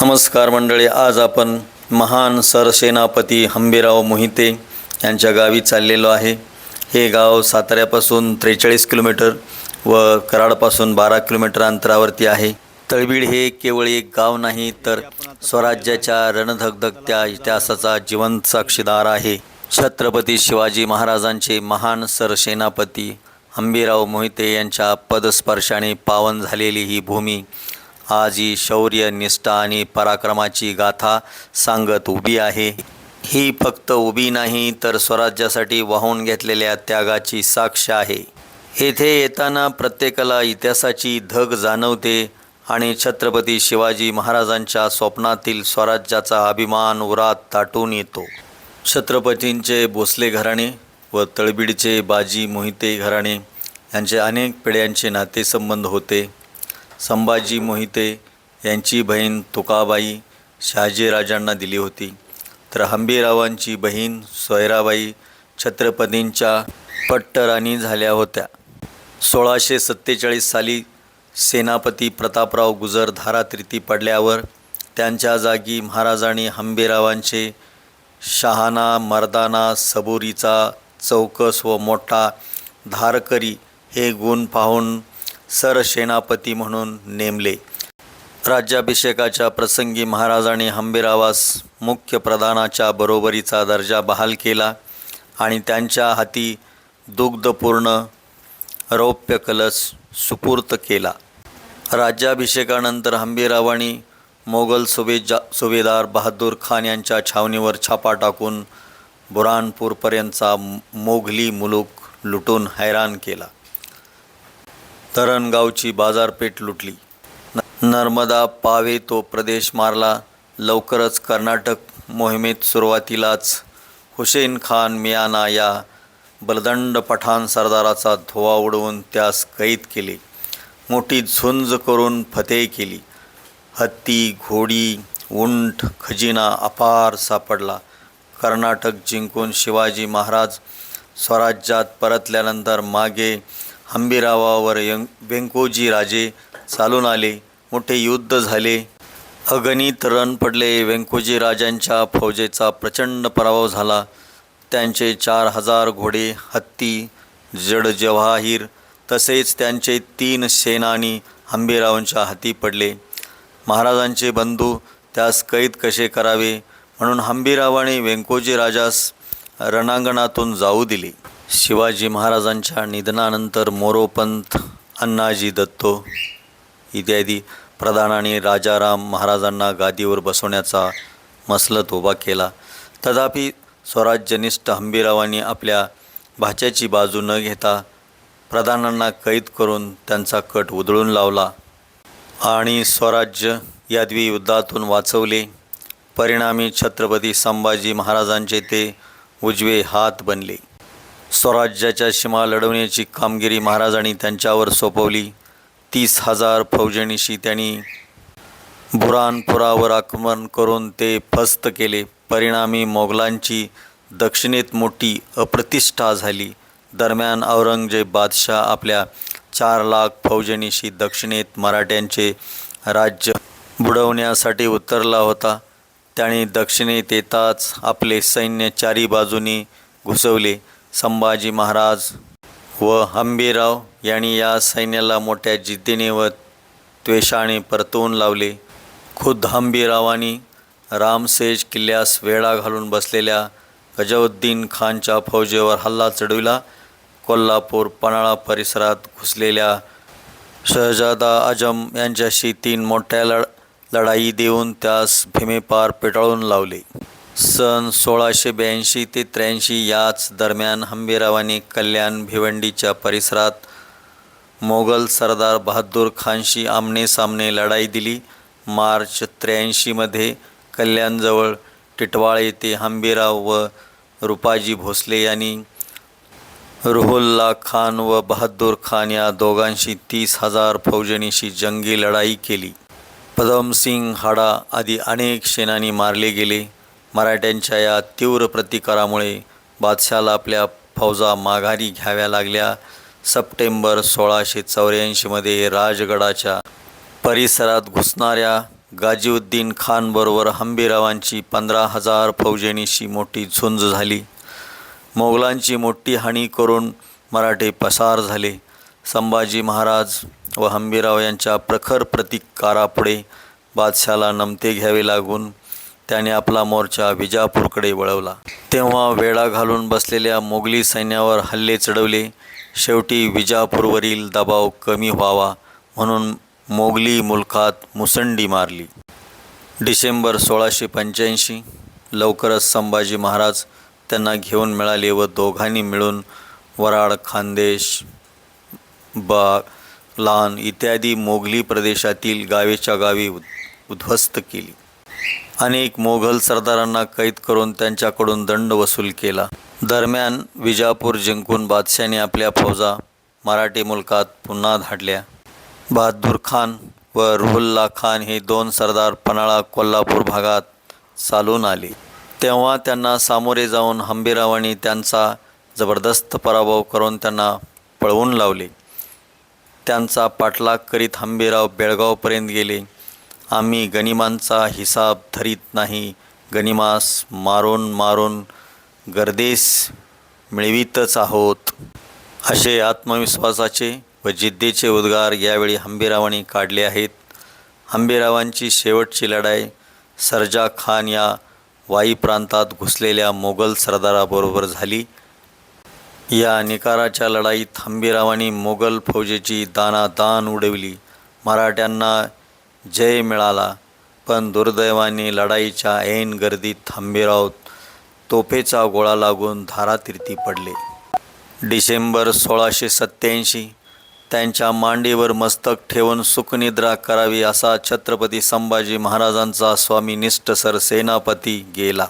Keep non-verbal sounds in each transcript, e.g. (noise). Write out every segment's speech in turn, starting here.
नमस्कार मंडळी आज आपण महान सरसेनापती हंबीराव मोहिते यांच्या गावी चाललेलो आहे. हे गाव साताऱ्यापासून त्रेचाळीस किलोमीटर व कराडपासून बारा किलोमीटर अंतरावरती आहे. तळबीड हे केवळ एक गाव नाही तर स्वराज्याच्या रणधगधगत्या इतिहासाचा जिवंत साक्षीदार आहे. छत्रपती शिवाजी महाराजांचे महान सरसेनापती हंबीराव मोहिते यांच्या पदस्पर्शाने पावन झालेली ही भूमी आज ही शौर्य निष्ठा आणि पराक्रमाची गाथा सांगत उभी आहे. ही फक्त उभी नाही तर स्वराज्यासाठी वाहून घेतलेल्या त्यागाची साक्ष आहे. येथे येताना प्रत्येकाला इतिहासाची धग जाणवते आणि छत्रपती शिवाजी महाराजांच्या स्वप्नातील स्वराज्याचा अभिमान उरात ताटून येतो. छत्रपतींचे भोसले घराणे व तळबीडचे बाजी मोहिते घराणे यांचे अनेक पिढ्यांचे नातेसंबंध होते. संभाजी मोहिते यांची बहीण तुकाबाई शहाजीराजांना दिली होती. तर हंबीरावांची बहीण सोयराबाई छत्रपतींच्या पट्टराणी झाल्या होत्या. सोळाशे सत्तेचाळीस साली सेनापती प्रतापराव गुजर धारातीर्थी पडल्यावर त्यांच्या जागी महाराजांनी हंबीरावांचे शहाणा मर्दाना सबुरीचा चौकस व मोठा धारकरी हे गुण पाहून सरसेनापती म्हणून नेमले. राज्याभिषेकाच्या प्रसंगी महाराजांनी हंबीरावास मुख्य प्रधानाच्या बरोबरीचा दर्जा बहाल केला आणि त्यांच्या हाती दुग्धपूर्ण रौप्य कलश सुपूर्त केला. राज्याभिषेकानंतर हंबीरावांनी मोगल सुभेजा सुभेदार बहादूर खान यांच्या छावणीवर छापा टाकून बुरानपूरपर्यंतचा मोघली मुलूक लुटून हैराण केला. तरणगावची बाजारपेठ लुटली. नर्मदा पावे तो प्रदेश मारला. लवकरच कर्नाटक मोहिमेत सुरुवातीलाच हुसेन खान मियाना या बलदंड पठाण सरदाराचा धुवा उडवून त्यास कैद केले. मोठी झुंज करून फतेह केली. हत्ती घोडी उंट खजिना अपार सापडला. कर्नाटक जिंकून शिवाजी महाराज स्वराज्यात परतल्यानंतर मागे हंबीरावावर यं व्यंकोजी राजे चालून आले मोठे युद्ध झाले. अगणित रण पडले व्यंकोजी राजांच्या फौजेचा प्रचंड पराभव झाला. त्यांचे चार हजार घोडे हत्ती जड जवाहीर तसेच त्यांचे तीन सेनानी हंबीरावांच्या हाती पडले. महाराजांचे बंधू त्यास कैद कसे करावे? म्हणून हंबीरावाने व्यंकोजी राजास रणांगणातून जाऊ दिले. शिवाजी महाराजांच्या निधनानंतर मोरोपंत अण्णाजी दत्तो इत्यादी प्रधानाने राजाराम महाराजांना गादीवर बसवण्याचा मसलत उभा केला. तथापि स्वराज्यनिष्ठ हंबीरावांनी आपल्या भाच्याची बाजू न घेता प्रधानांना कैद करून त्यांचा कट उधळून लावला आणि स्वराज्य यादवी युद्धातून वाचवले. परिणामी छत्रपती संभाजी महाराजांचे ते उजवे हात बनले. स्वराज्याच्या सीमा लढवण्याची कामगिरी महाराजांनी त्यांच्यावर सोपवली. तीस हजार फौजणीशी त्यांनी बुरानपुरावर आक्रमण करून ते फस्त केले. परिणामी मोगलांची दक्षिणेत मोठी अप्रतिष्ठा झाली. दरम्यान औरंगजेब बादशाह आपल्या चार लाख फौजणीशी दक्षिणेत मराठ्यांचे राज्य बुडवण्यासाठी उतरला होता. त्याने दक्षिणेत येताच आपले सैन्य चारी बाजूनी घुसवले. संभाजी महाराज व हंबीराव यांनी या सैन्याला मोठ्या जिद्दीने व त्वेषाने परतवून लावले. खुद्द हंबीरावानी रामसेज किल्ल्यास वेढा घालून बसलेल्या गजाउद्दीन खानच्या फौजेवर हल्ला चढविला. कोल्हापूर पन्हाळा परिसरात घुसलेल्या शहजादा आजम यांच्याशी तीन मोठ्या लढ लढाई देऊन त्यास भीमेपार पेटाळून लावले. सन सोळाशे ब्याऐंशी ते त्र्याऐंशी याच दरम्यान हंबीरावांनी कल्याण भिवंडीच्या परिसरात मोगल सरदार बहादूर खानशी आमनेसामने लढाई दिली. मार्च त्र्याऐंशीमध्ये कल्याणजवळ टिटवाळ येथे हंबीराव व रुपाजी भोसले यांनी रुहुल्ला खान व बहादूर खान या दोघांशी तीस हजार फौजणीशी जंगी लढाई केली. पदमसिंग हाडा आदी अनेक सेनानी मारले गेले. मराठ्यांच्या या तीव्र प्रतिकारामुळे बादशाला आपल्या फौजा माघारी घ्याव्या लागल्या. सप्टेंबर सोळाशे चौऱ्याऐंशीमध्ये राजगडाच्या परिसरात घुसणाऱ्या गाजीउद्दीन खानबरोबर हंबीरावांची पंधरा हजार फौजेनीशी मोठी झुंज झाली. मोगलांची मोठी हानी करून मराठे पसार झाले. संभाजी महाराज व हंबीराव यांच्या प्रखर प्रतिकारापुढे बादशाला नमते घ्यावे लागून त्याने आपला मोर्चा विजापूरकडे वळवला. तेव्हा वेढा घालून बसलेल्या मोगली सैन्यावर हल्ले चढवले. शेवटी विजापूरवरील दबाव कमी व्हावा म्हणून मोगली मुलखात मुसंडी मारली. डिसेंबर सोळाशे पंच्याऐंशी लवकरच संभाजी महाराज त्यांना घेऊन मिळाले व दोघांनी मिळून वराड खानदेश बाग लहान इत्यादी मोगली प्रदेशातील गावेच्या गावी उद्ध्वस्त केली. अनेक मोघल सरदारांना कैद करून त्यांच्याकडून दंड वसूल केला. दरम्यान विजापूर जिंकून बादशाने आपल्या फौजा मराठी मुलकात पुन्हा धाडल्या. बहादूर खान व रुहुल्ला खान हे दोन सरदार पन्हाळा कोल्हापूर भागात चालून आले. तेव्हा त्यांना सामोरे जाऊन हंबीरावांनी त्यांचा जबरदस्त पराभव करून त्यांना पळवून लावले. त्यांचा पाठलाग करीत हंबीराव बेळगावपर्यंत गेले. आम्ही गनिमांचा हिसाब धरीत नाही. गनिमास मारून मारून गर्देस मिळवीतच आहोत. असे आत्मविश्वासाचे व जिद्दीचे उद्गार यावेळी हंबीरावांनी काढले आहेत. हंबीरावांची शेवटची लढाई सरजा खान या वाई प्रांतात घुसलेल्या मोगल सरदाराबरोबर झाली. या निकाराच्या लढाईत हंबीरावांनी मोगल फौजेची दानादान उडवली. मराठ्यांना जय मिळाला. पण दुर्दैवाने लढाईच्या ऐन गर्दीत हंबीराव तोफेचा गोळा लागून धारातीर्थी पडले. डिसेंबर सोळाशे सत्त्याऐंशी त्यांच्या मांडीवर मस्तक ठेवून सुखनिद्रा करावी असा छत्रपती संभाजी महाराजांचा स्वामीनिष्ठ सर सेनापती गेला.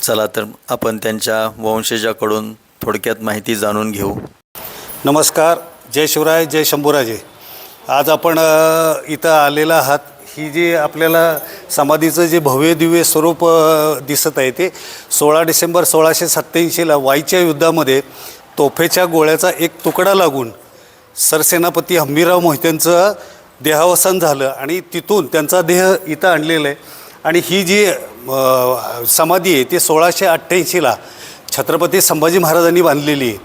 चला तर आपण त्यांच्या वंशजाकडून थोडक्यात माहिती जाणून घेऊ. नमस्कार. जय शिवराय जय शंभूराजे. आज आपण इथं आलेला आहात. ही जी आपल्याला समाधीचं जे भव्य दिव्य स्वरूप दिसत आहे ते सोळा डिसेंबर सोळाशे सत्त्याऐंशीला वाईच्या युद्धामध्ये तोफेच्या गोळ्याचा एक तुकडा लागून सरसेनापती हंबीराव मोहित्यांचं देहावसान झालं आणि तिथून त्यांचा देह इथं आणलेला आहे. आणि ही जी समाधी आहे ती सोळाशे अठ्ठ्याऐंशीला छत्रपती संभाजी महाराजांनी बांधलेली आहे.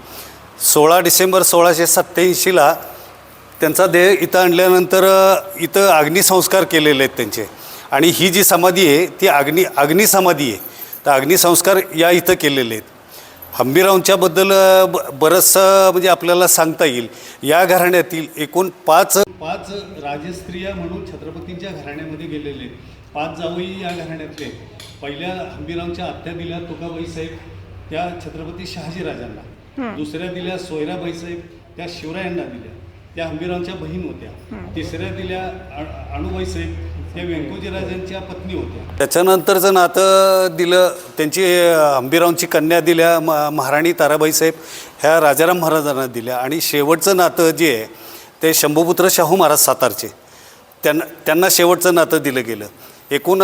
सोळा डिसेंबर सोळाशे सत्त्याऐंशीला त्यांचा देह इथं आणल्यानंतर इथं अग्निसंस्कार केलेले आहेत त्यांचे. आणि ही जी समाधी आहे ती अग्नि अग्निसमाधी आहे. तर अग्निसंस्कार या इथं केलेले आहेत. हंबीरावांच्याबद्दल ब बरंचसं म्हणजे आपल्याला सांगता येईल. या घराण्यातील एकूण पाच पाच राजस्त्रिया म्हणून छत्रपतींच्या घराण्यामध्ये गेलेले आहेत. पाच जावई या घराण्यातले पहिल्या हंबीरावांच्या आत्या दिल्या तुकाबाई साहेब त्या छत्रपती शहाजीराजांना. दुसऱ्या दिल्या सोयराबाई साहेब त्या शिवरायांना दिल्या. त्या हंबीरावांच्या बहीण होत्या. तिसऱ्या दिल्या अणुबाई साहेब त्या व्यंकोजीराजांच्या पत्नी होत्या. त्याच्यानंतरचं नातं दिलं त्यांची हंबीरावांची कन्या दिल्या म महाराणी ताराबाई साहेब ह्या राजाराम महाराजांना दिल्या. आणि शेवटचं नातं जे आहे ते शंभूपुत्र शाहू महाराज सातारचे. त्यांना त्यांना शेवटचं नातं दिलं गेलं. एकूण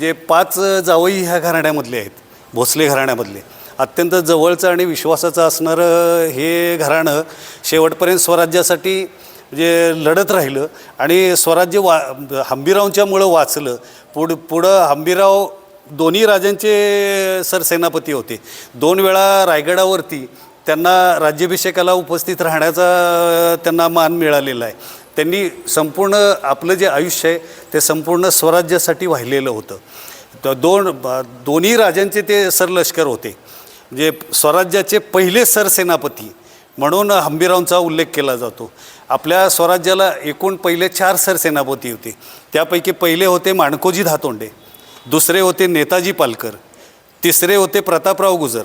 जे पाच जावई ह्या घराण्यामधले आहेत भोसले घराण्यामधले. अत्यंत जवळचं आणि विश्वासाचं असणारं हे घराणं शेवटपर्यंत स्वराज्यासाठी म्हणजे लढत राहिलं आणि स्वराज्य वा हंबीरावांच्यामुळं वाचलं. पुढ पुढं हंबीराव दोन्ही राजांचे सरसेनापती होते. दोन वेळा रायगडावरती त्यांना राज्याभिषेकाला उपस्थित राहण्याचा त्यांना मान मिळालेला आहे. त्यांनी संपूर्ण आपलं जे आयुष्य आहे ते संपूर्ण स्वराज्यासाठी वाहिलेलं होतं. तर दोन दोन्ही राजांचे ते सरलष्कर होते. म्हणजे स्वराज्याचे पहिले सरसेनापती म्हणून हंबीरावांचा उल्लेख केला जातो. आपल्या स्वराज्याला एकूण पहिले चार सरसेनापती होते. त्यापैकी पहिले होते माणकोजी धातोंडे दुसरे होते नेताजी पालकर तिसरे होते प्रतापराव गुजर.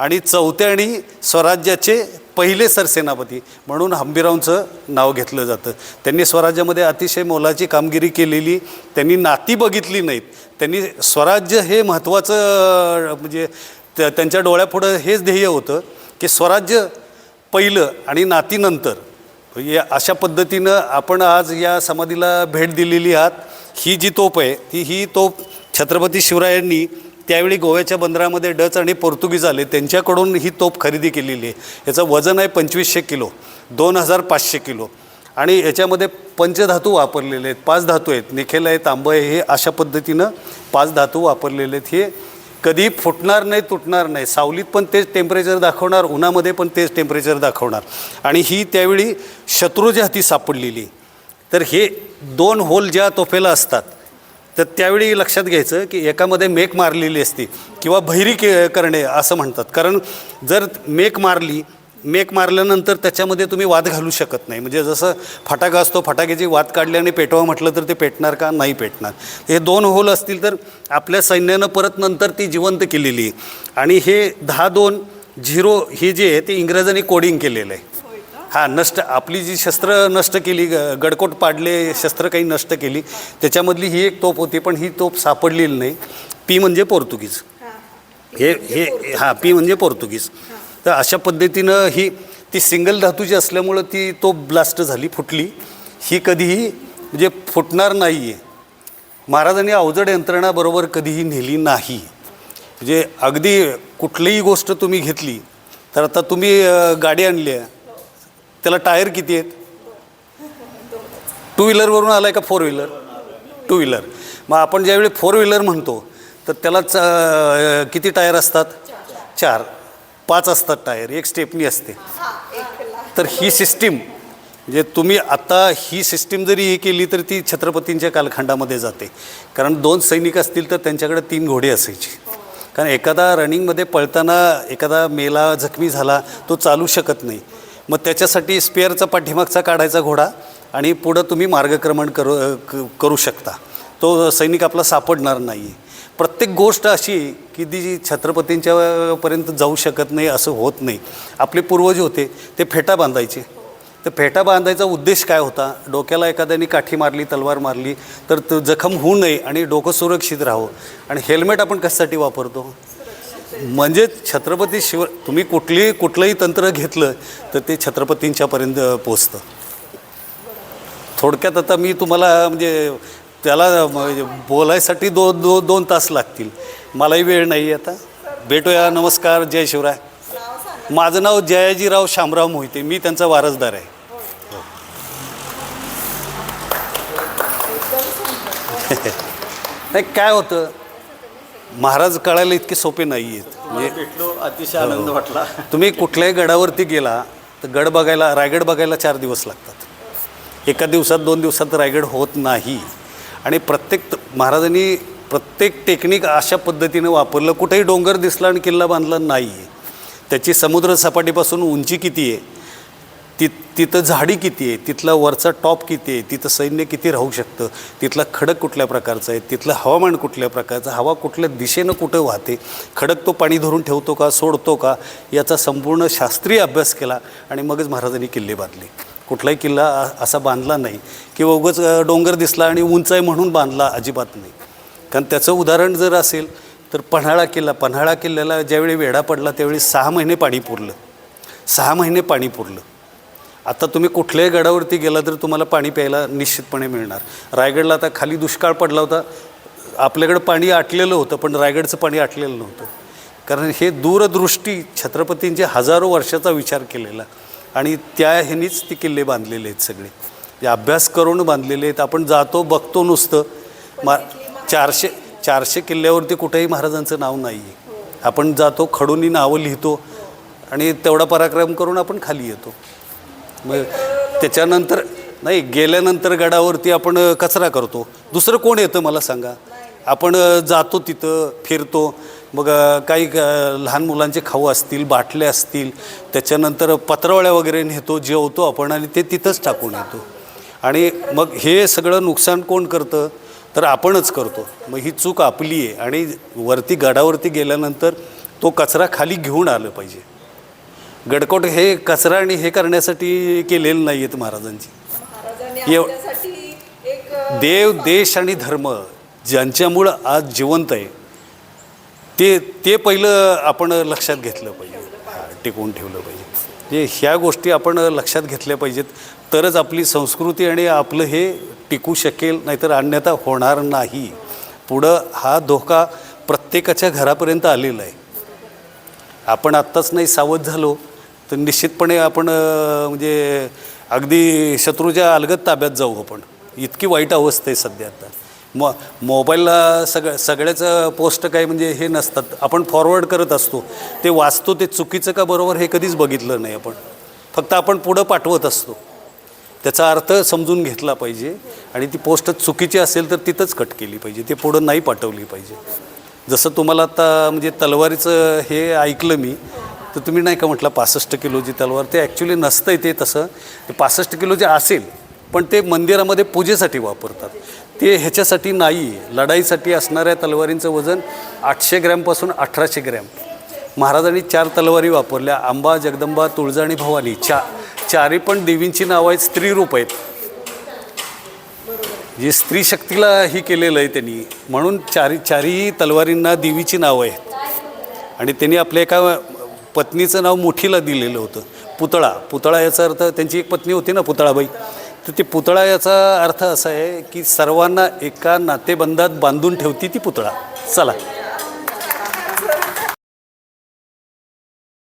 आणि चौथ्याणी आणि स्वराज्याचे पहिले सरसेनापती म्हणून हंबीरावांचं नाव घेतलं जातं. त्यांनी स्वराज्यामध्ये अतिशय मोलाची कामगिरी केलेली त्यांनी नाती बघितली नाहीत. त्यांनी स्वराज्य हे महत्त्वाचं म्हणजे त्यांच्या डोळ्यापुढं हेच ध्येय होतं की स्वराज्य पहिलं आणि नातीनंतर या अशा पद्धतीनं आपण आज या समाधीला भेट दिलेली आहात. ही जी तोप आहे ती ही तोप छत्रपती शिवरायांनी त्यावेळी गोव्याच्या बंदरामध्ये डच आणि पोर्तुगीज आले. त्यांच्याकडून ही तोफ खरेदी केलेली आहे. याचं वजन आहे पंचवीसशे किलो. दोन हजार पाचशे किलो. आणि याच्यामध्ये पंचधातू वापरलेले आहेत. पाच धातू आहेत. निखेल आहे तांबं आहे हे अशा पद्धतीनं पाच धातू वापरलेले आहेत. हे कधी फुटणार नाही तुटणार नाही. सावलीत पण तेच टेम्परेचर दाखवणार उन्हामध्ये पण तेच टेम्परेचर दाखवणार. आणि ही त्यावेळी शत्रूच्या हाती सापडलेली. तर हे दोन होल ज्या तोफेला असतात तर त्यावेळी लक्षात घ्यायचं की एकामध्ये मेक मारलेली असते किंवा भैरी के करणे असं म्हणतात. कारण जर मेक मारली मेक मारल्यानंतर त्याच्यामध्ये तुम्ही वाद घालू शकत नाही. म्हणजे जसं फटाका असतो फटाक्याची वाद काढली आणि पेटवा म्हटलं तर ते पेटणार का? नाही पेटणार. हे दोन होल असतील तर आपल्या सैन्यानं परत नंतर ती जिवंत केलेली. आहे आणि हे दहा दोन झिरो हे जे आहे ते इंग्रजांनी कोडिंग केलेलं आहे. हां नष्ट आपली जी शस्त्र नष्ट केली ग- गडकोट पाडले शस्त्र काही नष्ट केली त्याच्यामधली ही एक तोप होती पण ही तोप सापडलेली नाही. पी म्हणजे पोर्तुगीज. हे. हे हां पी म्हणजे पोर्तुगीज. तर अशा पद्धतीनं ही ती सिंगल धातूची असल्यामुळं ती तोप ब्लास्ट झाली फुटली. ही कधीही म्हणजे फुटणार नाही आहे महाराजांनी अवजड यंत्रणाबरोबर कधीही नेली नाही. म्हणजे अगदी कुठलीही गोष्ट तुम्ही घेतली तर आता तुम्ही गाडी आणली आहे. त्याला टायर किती आहेत? टू व्हीलरवरून आला आहे का फोर व्हीलर टू व्हीलर मग आपण ज्यावेळी फोर व्हीलर म्हणतो तर त्याला अ, किती टायर असतात? चार. पाच असतात टायर एक स्टेपनी असते. तर ही सिस्टीम म्हणजे तुम्ही आता ही सिस्टीम जरी हे केली तर ती छत्रपतींच्या कालखंडामध्ये जाते. कारण दोन सैनिक असतील तर त्यांच्याकडे तीन घोडे असायचे. कारण एखादा रनिंगमध्ये पळताना एखादा मेला जखमी झाला तो चालू शकत नाही. मग त्याच्यासाठी स्पेअरचा पाठीमागचा काढायचा घोडा आणि पुढं तुम्ही मार्गक्रमण करू क- करू शकता. तो सैनिक आपला सापडणार नाही. प्रत्येक गोष्ट अशी आहे की जी छत्रपतींच्या पर्यंत जाऊ शकत नाही असं होत नाही. आपले पूर्वज होते ते फेटा बांधायचे. तर फेटा बांधायचा उद्देश काय होता? डोक्याला एखाद्याने काठी मारली तलवार मारली तर जखम होऊ नये आणि डोकं सुरक्षित राहावं. आणि हेल्मेट आपण कशासाठी वापरतो? म्हणजे छत्रपती शिव तुम्ही कुठली कुठलंही तंत्र घेतलं तर ते छत्रपतींच्यापर्यंत पोचतं थोडक्यात आता मी तुम्हाला म्हणजे त्याला म्हणजे बोलायसाठी दो दो दोन तास लागतील. मलाही वेळ नाही आता. भेटूया नमस्कार जय शिवराय. माझं नाव जयाजीराव शामराव मोहिते. मी त्यांचा वारसदार आहे. (laughs) नाही काय होतं? महाराज कळायला इतके सोपे नाही आहेत म्हणजे भेटलो अतिशय आनंद वाटला. तुम्ही कुठल्याही गडावरती गेला तर गड बघायला रायगड बघायला चार दिवस लागतात. एका दिवसात दोन दिवसात रायगड होत नाही. आणि प्रत्येक महाराजांनी प्रत्येक टेक्निक अशा पद्धतीनं वापरलं. कुठेही डोंगर दिसला आणि किल्ला बांधला नाही. आहे त्याची समुद्र सपाटीपासून उंची किती आहे? ति तिथं झाडी किती आहे? तिथला वरचा टॉप किती आहे? तिथं सैन्य किती राहू शकतं? तिथला खडक कुठल्या प्रकारचं आहे? तिथलं हवामान कुठल्या प्रकारचं? हवा कुठल्या दिशेनं कुठं वाहते? खडक तो पाणी धरून ठेवतो का? सोडतो का? याचा संपूर्ण शास्त्रीय अभ्यास केला आणि मगच महाराजांनी किल्ले बांधले. कुठलाही किल्ला असा बांधला नाही किंवा उगाच डोंगर दिसला आणि उंच आहे म्हणून बांधला अजिबात नाही. कारण त्याचं उदाहरण जर असेल तर पन्हाळा किल्ला पन्हाळा किल्ल्याला ज्यावेळी वेढा पडला त्यावेळी सहा महिने पाणी पुरलं. सहा महिने पाणी पुरलं. आता तुम्ही कुठल्याही गडावरती गेला तर तुम्हाला पाणी प्यायला निश्चितपणे मिळणार. रायगडला आता खाली दुष्काळ पडला होता. आपल्याकडं पाणी आटलेलं होतं पण रायगडचं पाणी आटलेलं नव्हतं. कारण हे दूरदृष्टी छत्रपतींचे हजारो वर्षाचा विचार केलेला आणि त्या ह्यानीच ती किल्ले बांधलेले आहेत सगळे. जे अभ्यास करून बांधलेले आहेत. आपण जातो बघतो नुसतं. मा चारशे चारशे किल्ल्यावरती कुठेही महाराजांचं नाव नाही आहे आपण जातो खडूनी नावं लिहितो आणि तेवढा पराक्रम करून आपण खाली येतो. मग त्याच्यानंतर नाही गेल्यानंतर गडावरती आपण कचरा करतो. दुसरं कोण येतं मला सांगा? आपण जातो तिथं फिरतो. मग काही लहान मुलांचे खाऊ असतील बाटले असतील त्याच्यानंतर पत्रावळ्या वगैरे नेतो जेवतो आपण आणि ते तिथंच टाकून येतो. आणि मग हे सगळं नुकसान कोण करतं? तर आपणच करतो. मग ही चूक आपली आहे आणि वरती गडावरती गेल्यानंतर तो कचरा खाली घेऊन आलं पाहिजे. गडकोट हे कचरा आणि हे करण्यासाठी केलेलं नाही आहेत महाराजांची एव- देव देश आणि धर्म ज्यांच्यामुळं आज जिवंत आहे ते ते पहिलं आपण लक्षात घेतलं पाहिजे. टिकवून ठेवलं पाहिजे. म्हणजे ह्या गोष्टी आपण लक्षात घेतल्या पाहिजेत. तरच आपली संस्कृती आणि आपलं हे टिकू शकेल नाहीतर अन्यथा होणार नाही. पुढं हा धोका प्रत्येकाच्या घरापर्यंत आलेला आहे. आपण आत्ताच नाही सावध झालो. तर निश्चितपणे आपण म्हणजे अगदी शत्रूच्या अलगत ताब्यात जाऊ आपण. इतकी वाईट अवस्था आहे सध्या आता. म मोबाईलला सगळं सगळ्याचं पोस्ट काय म्हणजे हे नसतात. आपण फॉरवर्ड करत असतो. ते वाचतो ते चुकीचं का बरोबर हे कधीच बघितलं नाही आपण. फक्त आपण पुढं पाठवत असतो. त्याचा अर्थ समजून घेतला पाहिजे आणि ती पोस्ट चुकीची असेल तर तिथंच कट केली पाहिजे. ते पुढं नाही पाठवली पाहिजे. जसं तुम्हाला आता म्हणजे तलवारीचं हे ऐकलं मी तर तुम्ही नाही का म्हटलं पासष्ट किलोची तलवार ते ॲक्च्युली नसतंय ते तसं. ते पासष्ट किलोचे असेल पण ते मंदिरामध्ये पूजेसाठी वापरतात. ते ह्याच्यासाठी नाही लढाईसाठी असणाऱ्या तलवारींचं वजन आठशे ग्रॅमपासून अठराशे ग्रॅम. महाराजांनी चार तलवारी वापरल्या आंबा जगदंबा तुळजा आणि भवानी. चा चारी पण देवींची नावं आहेत स्त्री रूप आहेत. जे स्त्री शक्तीला ही केलेलं आहे त्यांनी म्हणून चारी चारही तलवारींना देवीची नावं आहेत. आणि त्यांनी आपल्या एका पत्नीचं नाव मोठीला दिलेलं होतं. पुतळा. पुतळा याचा अर्थ त्यांची एक पत्नी होती ना पुतळाबाई. तर ती पुतळा याचा अर्थ असा आहे की सर्वांना एका नातेबंधात बांधून ठेवती ती पुतळा. चला.